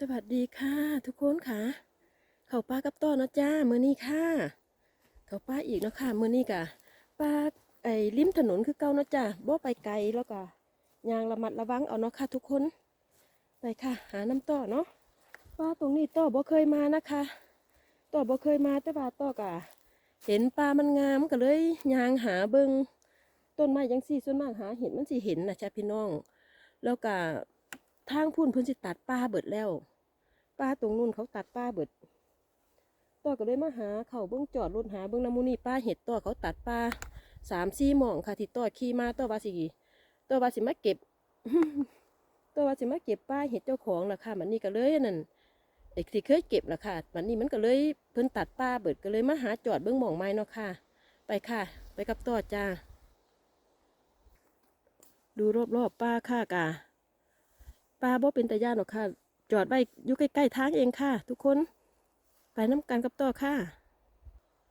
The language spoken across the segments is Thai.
สวัสดีค่ะ ทุกคนค่ะ เขาป้ากับต้อนะจ้ามือนี้ค่ะ เขาป้าอีกเนาะค่ะมือนี้กะป้าไอ้ริมถนนคือเก่านะจ้าบ่ไปไกลแล้วก็ยางระมัดระวังเอาเนาะค่ะ ทุกคนไปค่ะ หาน้ำต้อเนาะป้าตรงนี้ต้อบ่เคยมานะคะต้อบ่เคยมาแต่ว่าต้อกะเห็นปลามันงามก็เลยยางหาเบิงต้นไม้ยังสี่ส่วนมากหาเห็นมันสิเห็นนะจ้าพี่น้อง แล้วก็ ทางพุ่นเพิ่นสิตัดป้าเบิดแล้วป้าตรงนู้นเขาตัดป้าเบิดต่อก็เลยมาหาเขาเบิ้งจอดรถหาเบิ้งน้ำมูนี่ป้าเห็ดต่อเขาตัดป้าสามสี่หม่องค่ะที่ต่อขี่มาต่อว่าสิต่อว่าสิมาเก็บต่อว่าสิมาเก็บป้าเห็ดเจ้าของล่ะค่ะมันนี่ก็เลยนั่นเอกที่เคยเก็บล่ะค่ะมันนี่มันก็เลยเพิ่นตัดป้าเบิดก็เลยมาหาจอดเบิ้งหม่องไม้เนาะค่ะ ไปค่ะ ไปกับต่อจ้าดูรอบๆป้าค่ะกะ ป้าบ่เป็นตาย่านหรอกค่ะ จอดไว้อยู่ใกล้ๆทางเองค่ะ ทุกคน ไปน้ำกันกับต่อค่ะ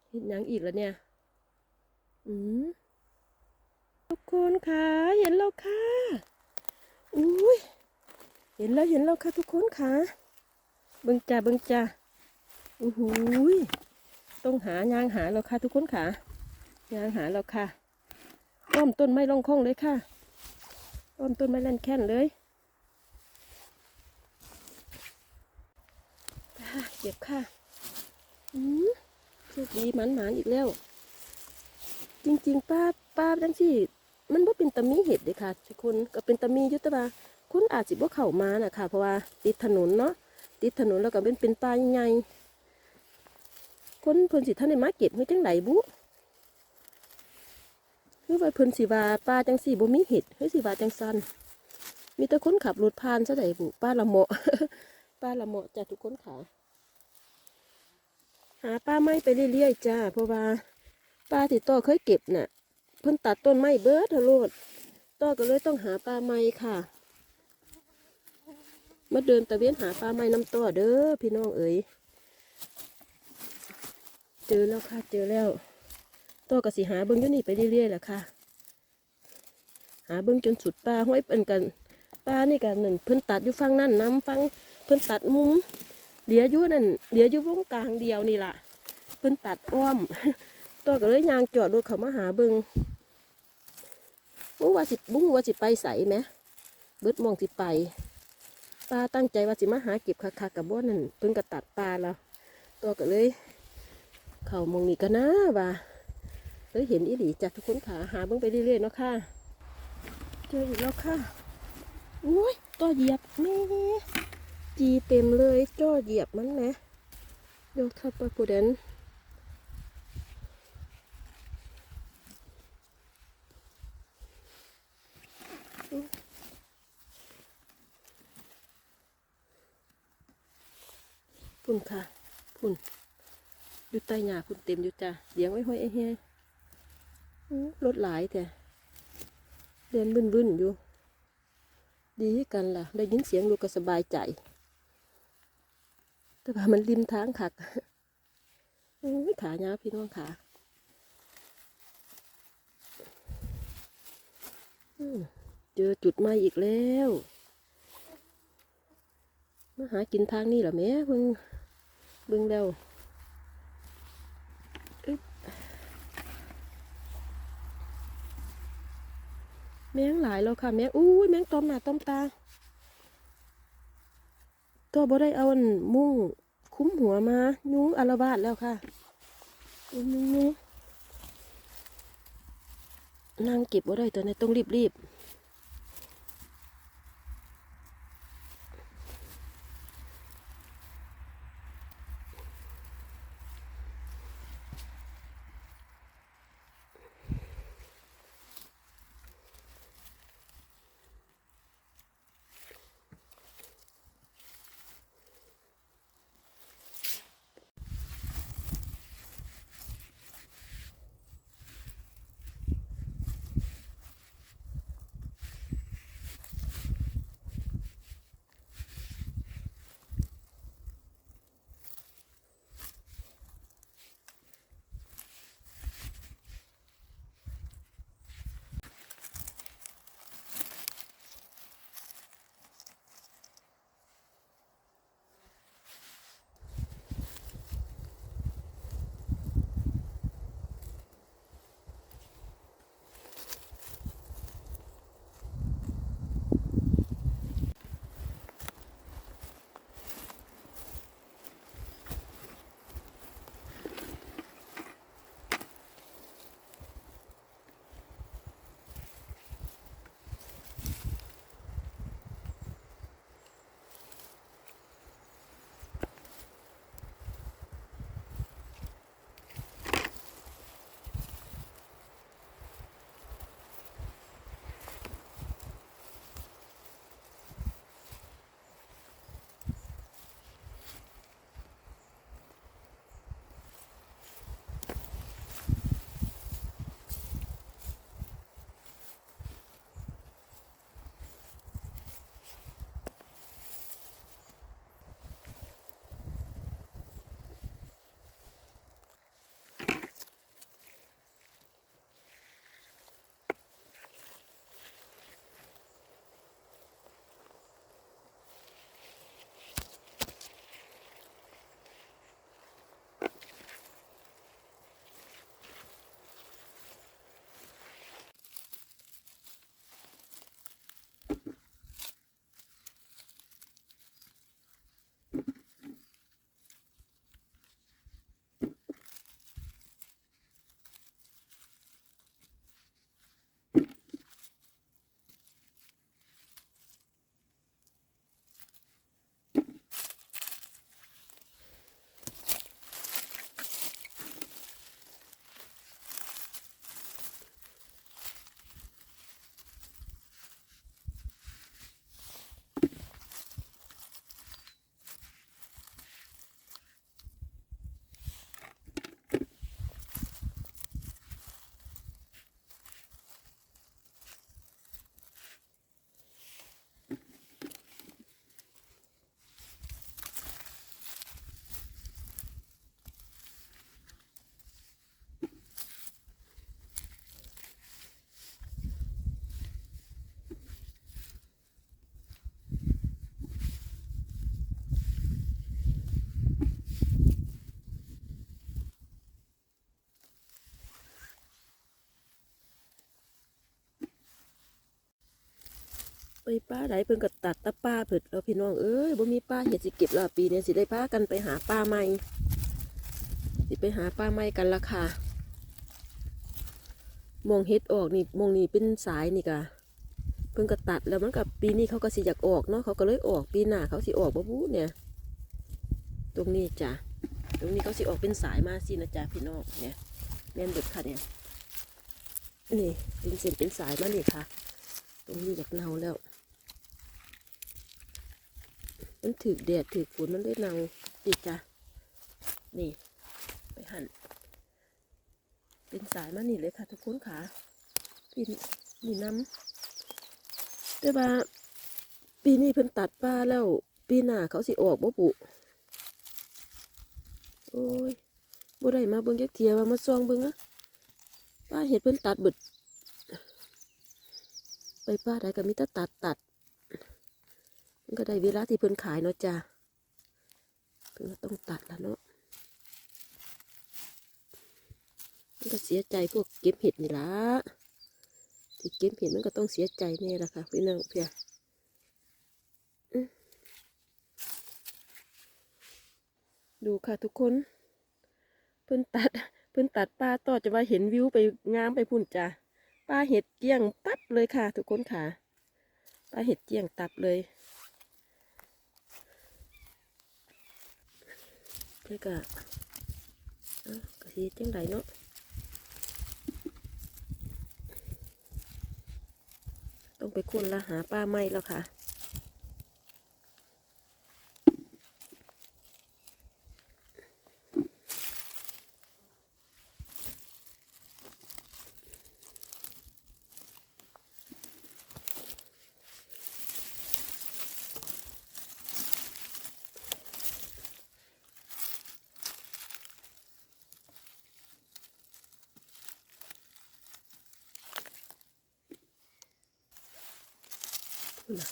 เห็นยังอีกแล้วเนี่ย อืมทุกคนค่ะเห็นแล้วค่ะอุ้ยเห็นแล้วเห็นแล้วค่ะทุกคนค่ะเบิงจ้าเบิงจ้าอู้หูยต้องหายางหาแล้วค่ะ ทุกคนค่ะยางหาแล้วค่ะอ้อมต้นไม้ร่องคล่องเลยค่ะอ้อมต้นไม้แล่นแค่นเลย ค่ะเก็บค่ะอืมโชคดีหมันหมานอีกแล้ว จริง ๆ ป้าป้าจังสิมันบ่เป็นตะมีเห็ดเลยค่ะทุกคนก็เป็นตะมียุตบาคุณอาจสิบ่เข้ามาน่ะค่ะ เพราะว่าติดถนนเนาะติดถนนแล้วก็เป็นเป็นป่าใหญ่คนเพิ่นสิท่านได้มาเก็บเฮ้ยจังไหนบุคือว่าเพิ่นสิว่าป้าจังสิบ่มีเห็ดเฮ้ยสิว่าจังซันมีแต่คนขับรถผ่านซะไดบุป้าละเหมาะป้าละเหมาะจ้ะทุกคนค่ะาป้าไม้ไปเรื่อยๆจ้าเพราะว่าป้าที่ต่อเคยเก็บน่ะ เพิ่นตัดต้นไม้เบิดทะลดต่อก็เลยต้องหาป้าไม้ค่ะมาเดินตะเวนหาป้าไม้น้ำต่อเด้อพี่น้องเอ๋ยเจอแล้วค่ะเจอแล้วต่อก็สิหาเบิ้งยู่นี่ไปเรื่อยๆแหละค่ะ หาเบิ้งจนสุดป้าห้อยเป็นกันป้านี่กันหนั่นเพิ่นตัดอยู่ฟังนั่นน้ำฟังเพิ่นตัดมุม เหลืออยู่นั่นเหลืออยู่วงกลางเดียวนี่ล่ะเพิ่นตัดอ้อม ตัวก็เลยยางจอดรถเขามาหาเบิงบุ้งว่าสิบุ้งว่าสิไปใสไหมเบิดมองสิไปปลาตั้งใจว่าสิมาหาเก็บคักๆกับบ้านนั่นเพิ่นก็ตัดปลาแล้วตัวก็เลย เขามองนี่ก็นะว่าเลยเห็นอีหลีจากทุกคนขาหาเบิ่งไปเรื่อยๆเนาะค่ะ เจออีกแล้วค่ะอุ้ยตัวเหยียบแม่ จีเต็มเลยจ้อเหยียบมันนะยกทับไปปูเดนพุ่นค่ะ พุ่น อยู่ใต้หญ้าพุ่นเต็มอยู่จ้ะเลี้ยงไว้ห้อยไอ้เฮ้ยรถหลายแต่เดินบึ้นบึ้นๆอยู่ ดีกันล่ะ ได้ยินเสียงลูกก็สบายใจ แต่ว่ามันริมทางขักโอ้ยขายาวพี่น้องขาเจอจุดใหม่อีกแล้วมาหากินทางนี้เหรอแม่เบิ่งเบิ่งเดาแมงหลายแล้วค่ะ แมงอู้ยแมงตอมหน้าตอมตา ตัวบ่ได้เอานมุ้งคุ้มหัวมายุ้งอารวาสแล้วค่ะยุงยุงยุงนั่งเก็บบ่ได้ตัวนี้ต้องรีบรีบ ไปป้าไหนเพิ่นก็ตัดตะป้าเผิดแล้วพี่น้องเอ้ยบ่มีป้าเห็ดสิเก็บแล้วปีนี้สิได้พากันไปหาป้าใหม่สิไปหาป้าใหม่กันละค่ะมองเห็ดออกนี่มองนี่เป็นสายนี่กะเพิ่นก็ตัดแล้วมันกับปีนี้เขาก็สิอยากออกเนาะเขาก็เลยออกปีหน้าเขาสิออกบ่บูเนี่ย ตรงนี้จ้ะตรงนี้เขาสิออกเป็นสายมาสินะจ๊ะพี่น้องเนี่ยแม่นเด็ดค่ะเนี่ยนี่เป็นเส้นเป็นสายมานี่ค่ะ ตรงนี้อยากเน่าแล้ว มันถือแดดถือฝนมันได้เนาอีกจ้ะนี่ ไปหั่นเป็นสายมานี่เลยค่ะทุกคนค่ะปีนี่น้ำแต่ว่าปีนี้เพิ่นตัดป้าแล้ว ปีหน้าเขาสิออกบ่ปุโอ้ยบ่ได้มาเบิ่งจักเทียว่ามาซองเบิ่งอะป้าเห็ดเพิ่นตัดบิดไปป้าได้ก็มีแต่ตัดตัด ก็ได้เวลาที่เพิ่นขายเนาะจ้ะเพิ่นก็ต้องตัดแล้วเนาะมันก็เสียใจพวกเก็บเห็ดนี่ละที่เก็บเห็ดมันก็ต้องเสียใจแน่ละค่ะพี่น้องเพียอื้อดูค่ะทุกคน เพิ่นตัดเพิ่นตัดป้าต่อจะว่าเห็นวิวไปงามไปพุ่นจ้ะปลาเห็ดเกี้ยงตับเลยค่ะ ทุกคนค่ะปลาเห็ดเกี้ยงตับเลย แล้วก็เอ้ากะทิจังไดเนาะต้องไปค้นละหาป้าไม้แล้วค่ะ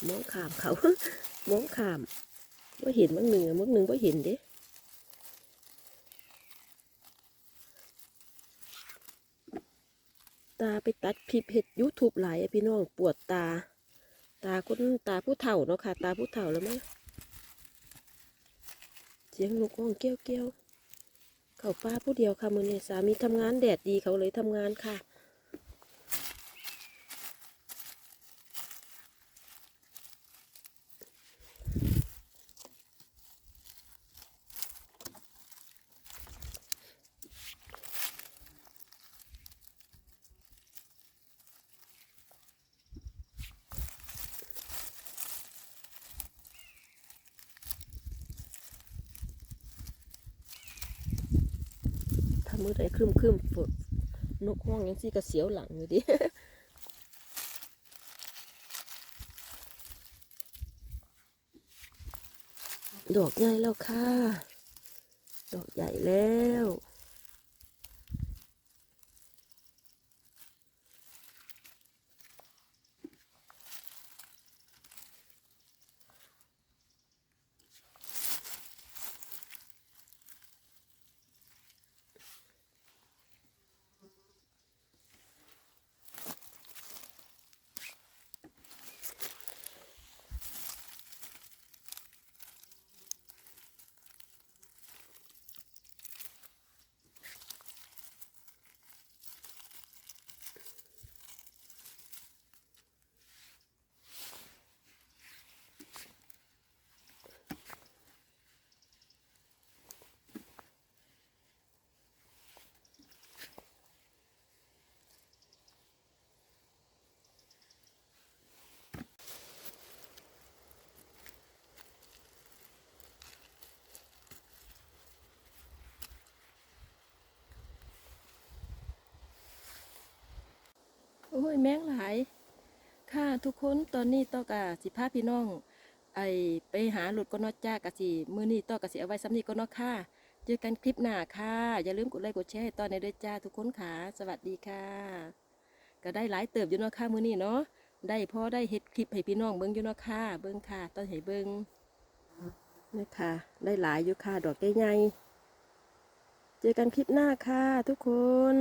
มองขามเขามองขามว่าเห็นมั้งหนึ่งมั้งหนึ่งว่าเห็นเด้ตาไปตัดพิบเห็ดยูทูบหลายพี่น้องปวดตา ตาคนตาผู้เฒ่าเนาะค่ะ ตาผู้เฒ่าแล้วมั้ยเสียงนกห้องเกี้ยวเกี้ยวเขาป้าผู้เดียวค่ะมือเนี้สามีทำงานแดดดีเขาเลยทำงานค่ะ มือใดครึมครึมฝนนกห้องยังซี่กระเสียวหลังอยู่ดิดอกใหญ่แล้วค่ะ ดอกใหญ่แล้ว โอ้ยแมงหลาย ค่ะทุกคนตอนนี้ต้อกะสิพาพี่น้อง ไอไปหาหลุดก็นอจ้ากะสิมื้อนี้ต้อกะสิเอาไว้ซ้ำนี้ก็นอค่ะ เจอกันคลิปหน้าค่ะ อย่าลืมกดไลค์กดแชร์ให้ตอนในด้อจ้าทุกคนค่ะสวัสดีค่ะ ก็ได้หลายเติบอยู่เนาะค่ะมื้อนี้เนาะได้พอได้เฮ็ดคลิปให้พี่น้องเบิ่งอยู่เนาะค่ะ เบิ่งค่ะตอนให้เบิ่งนี่ค่ะ ได้หลายอยู่ค่ะดอกใหญ่ๆเจอกันคลิปหน้าค่ะทุกคน